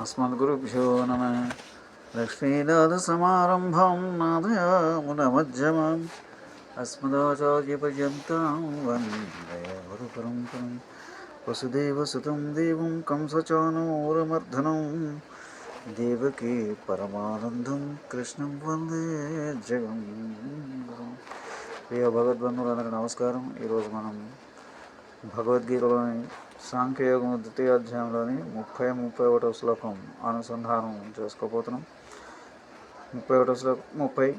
अस्मद्गुरुभ्यो नमः लक्ष्मीनाथसमारम्भां नादयामुनमध्यमाम् अस्मदाचार्यपर्यन्तां वन्दे गुरुपरम्परं वसुदेवसुतं देवं कंसचानूरमर्दनं देवकी పరమానందం కృష్ణం వందే జగం ప్రియ భగవద్బంధువులందరికీ నమస్కారం ఈరోజు మనం భగవద్గీతలోని సాంఖ్యయోగం ద్వితీయ అధ్యాయంలోని ముప్పై ముప్పై ఒకటో శ్లోకం అనుసంధానం చేసుకోబోతున్నాం. ముప్పై ఒకటో శ్లోకం ముప్పై.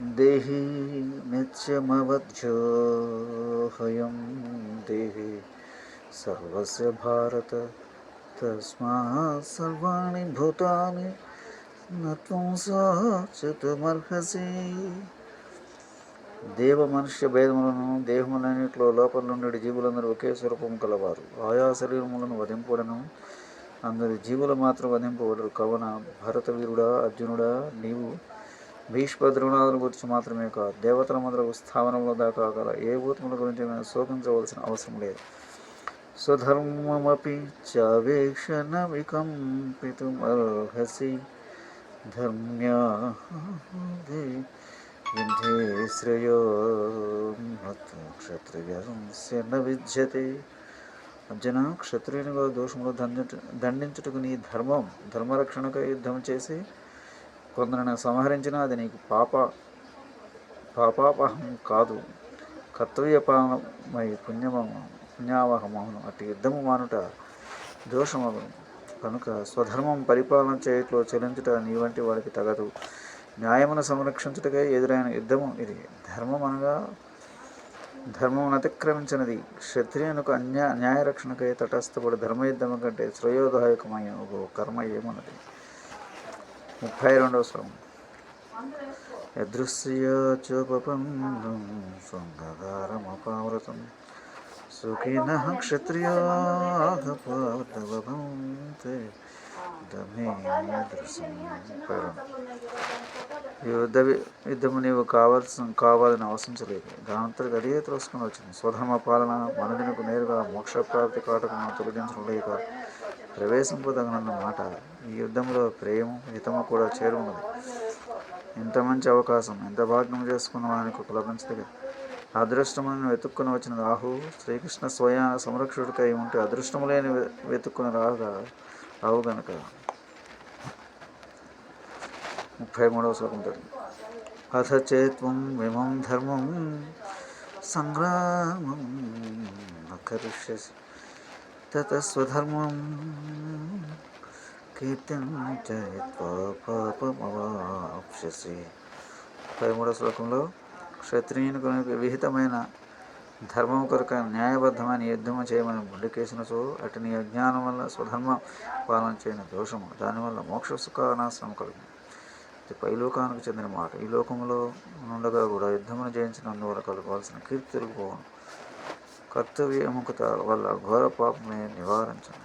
దేహి నిత్యమవధ్యోహయం దేహి సర్వస్య భారత తస్మా సర్వాణి భూతాని నత్వం సాచితుమర్హసి దేవ మనుష్య భేదములను దేహములన్నింటిలో లోపల నుండి జీవులందరూ ఒకే స్వరూపం కలవారు. ఆయా శరీరములను వధింపడను అందరి జీవులు మాత్రం వధింపబడరు. కవన భరత వీరుడా అర్జునుడా నీవు భీష్మద్రోణాదుల గురించి మాత్రమే కాదు దేవతల మొదలగు స్థావనంలో దాకా గల ఏ భూతముల గురించి మేము శోకించవలసిన అవసరం లేదు. స్వధర్మమపి చావేక్షణ వికంపితుమర్హసి ధర్మ్యా వింధే శ్రేయో క్షత్రియ న విద్యతే. అర్జున క్షత్రియునిగా దోషములు దండించు దండించుటకు నీ ధర్మం ధర్మరక్షణకు యుద్ధం చేసి కొందరిని సంహరించిన అది నీకు పాప పాపాపహం కాదు. కర్తవ్యపాలమై పుణ్యమము పుణ్యావహమహను అటు యుద్ధము మానుట దోషమగు. కనుక స్వధర్మం పరిపాలన చేయట్లో చెల్లించుట నీ వంటి వాడికి తగదు. న్యాయమును సంరక్షించుటకై ఎదురైన యుద్ధము ఇది. ధర్మం అనగా ధర్మమును అతిక్రమించినది. క్షత్రియునకు అన్యా న్యాయరక్షణకై తటస్థపడి ధర్మయుద్ధము కంటే శ్రేయోదాయకమైన ఒక కర్మ ఏమన్నది? ముప్పై రెండవ శ్లోకం యదృశ్యచోపపన్నం సంగదారమపావృతం సుఖిన క్షత్రియాభవంతే దమే దృశ్యం యుద్ధ యుద్ధము నీవు కావాల్సిన కావాలని అవసరించలేదు. దానంతటి అదే త్రోసుకుని వచ్చింది. స్వధర్మ పాలన మనుదినకు నేరుగా మోక్షప్రాప్తి కాటకును తొలగించడం లేక ప్రవేశింపదగనన్న మాట. ఈ యుద్ధంలో ప్రేమ హితము కూడా చేరున్నది ఇంత మంచి అవకాశం ఎంత భాగ్యం చేసుకున్న వానికి ఒక లభించదు అదృష్టములను వెతుక్కుని వచ్చిన రాహు శ్రీకృష్ణ స్వయం సంరక్షకుడికై ఉంటే అదృష్టము లేని వెతుక్కుని రాగా రావు గనక ముప్పై మూడవ శ్లోకం అథ చేత్వం విమం ధర్మం సంగ్రామం అకరిష్యసి. తతస్వధర్మం కీర్తిం చయిత్వా పాపమవాప్స్యసి. ముప్పై మూడవ శ్లోకంలో క్షత్రియునికి విహితమైన ధర్మం కొరకు న్యాయబద్ధమైన యుద్ధము చేయమని ముందుకేసినచో అటుని అజ్ఞానం వల్ల స్వధర్మ పాలన చేయని దోషము. దానివల్ల మోక్ష సుఖానాశనం కలుగుతుంది పైలోకానికి చెందిన మాట. ఈ లోకంలో ఉండగా కూడా యుద్ధమును జయించినందువల్ల కలగవలసిన కీర్తి తిరిగిపోవను కర్తవ్య ఎముకత వల్ల ఘోర పాపమే నివారించను.